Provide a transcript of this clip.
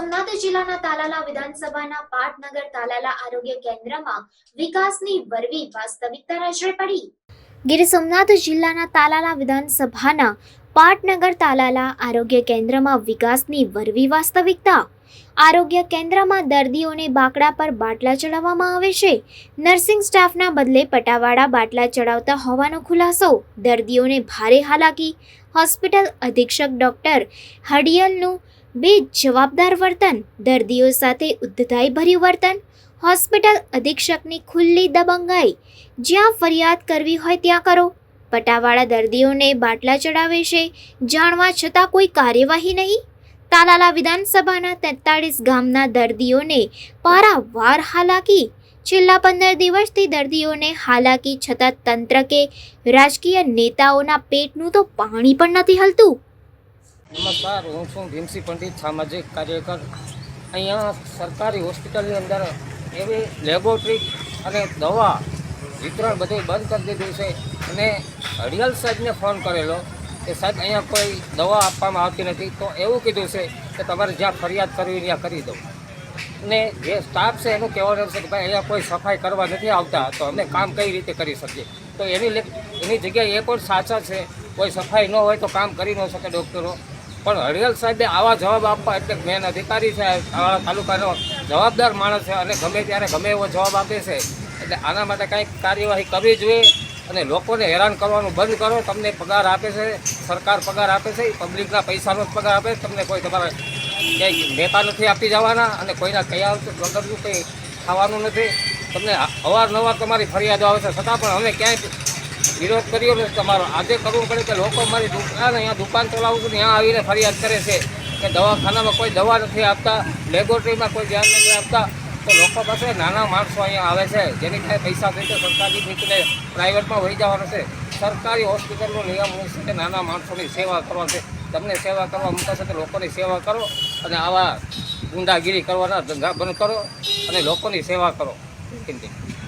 સોમનાથ જિલ્લાના તાલાલા વિધાનસભાના પાટનગર તાલાલા આરોગ્ય કેન્દ્રમાં વિકાસની વરવી વાસ્તવિકતા નજરે પડી. ગીર સોમનાથ જિલ્લાના તાલાલા વિધાનસભાના પાટનગર તાલાલા આરોગ્ય કેન્દ્રમાં વિકાસની વરવી વાસ્તવિકતા. આરોગ્ય કેન્દ્રમાં દર્દીઓને બાકડા પર બાટલા ચડાવવામાં આવે છે. નર્સિંગ સ્ટાફના બદલે પટાવાળા બાટલા ચડાવતા હોવાનો ખુલાસો. દર્દીઓને ભારે હાલાકી. હોસ્પિટલ અધિક્ષક ડોક્ટર હડિયલનું બે જવાબદાર વર્તન, દર્દીઓ સાથે ઉદ્ધતાઈ ભર્યું વર્તન, હોસ્પિટલ અધિક્ષકની ખુલ્લી દબંગાઈ. જ્યાં ફરિયાદ કરવી હોય ત્યાં કરો. પટાવાળા દર્દીઓને બાટલા ચડાવે છે, જાણવા છતાં કોઈ કાર્યવાહી નહીં. તાલાલા વિધાનસભાના તેતાળીસ ગામના દર્દીઓને પારાવાર હાલાકી. છેલ્લા પંદર દિવસથી દર્દીઓને હાલાકી છતાં તંત્ર કે રાજકીય નેતાઓના પેટનું તો પાણી પણ નથી હલતું. નમસ્કાર, હું છું ભીમસિંહ પંડિત, સામાજિક કાર્યકર. અહીંયા સરકારી હોસ્પિટલની અંદર એવી લેબોરેટરી અને દવા વિતરણ બધું બંધ કરી દીધું છે અને હરિયાલ સાહેબને ફોન કરેલો કે સાહેબ, અહીંયા કોઈ દવા આપવામાં આવતી નથી. તો એવું કીધું છે કે તમારે જ્યાં ફરિયાદ કરવી ત્યાં કરી દો અને જે સ્ટાફ છે એનું કહેવાનું છે કે ભાઈ, અહીંયા કોઈ સફાઈ કરવા નથી આવતા, તો અમે કામ કઈ રીતે કરી શકીએ? તો એની એની જગ્યાએ એ પણ સાચા છે. કોઈ સફાઈ ન હોય તો કામ કરી ન શકે ડૉક્ટરો. પણ હરિયલ સાહેબે આવા જવાબ આપવા એટલે મેન અધિકારી છે તાલુકાનો જવાબદાર માણસ છે અને ગમે ત્યારે ગમે એવો જવાબ આપે છે. એટલે આના માટે કાંઈક કાર્યવાહી કરવી જોઈએ અને લોકોને હેરાન કરવાનું બંધ કરો. તમને પગાર આપે છે, સરકાર પગાર આપે છે, પબ્લિકના પૈસાનો જ પગાર આપે. તમને કોઈ તમારા ક્યાંય નેતા નથી આપી જવાના અને કોઈના કયા વગરનું કંઈ ખાવાનું નથી. તમને અવારનવાર તમારી ફરિયાદો આવે છે. છતાં પણ અમે ક્યાંય વિરોધ કર્યો છે તમારો. આજે કરવું પડે કે લોકો મારી દુકાન અહીંયા દુકાન ચલાવું છું ત્યાં આવીને ફરિયાદ કરે છે કે દવાખાનામાં કોઈ દવા નથી આપતા, લેબોરેટરીમાં કોઈ ધ્યાન નથી આપતા. તો લોકો પાસે નાના માણસો અહીંયા આવે છે, જેની કાંઈ પૈસા થઈ તો સરકારી નીતિને પ્રાઇવેટમાં વહી જવાનું છે. સરકારી હોસ્પિટલનો નિયમ હોય છે કે નાના માણસોની સેવા કરવા છે. તમને સેવા કરવા મૂકે છે તો લોકોની સેવા કરો અને આવા ગુંડાગીરી કરવાના ધંધા બંધ કરો અને લોકોની સેવા કરો.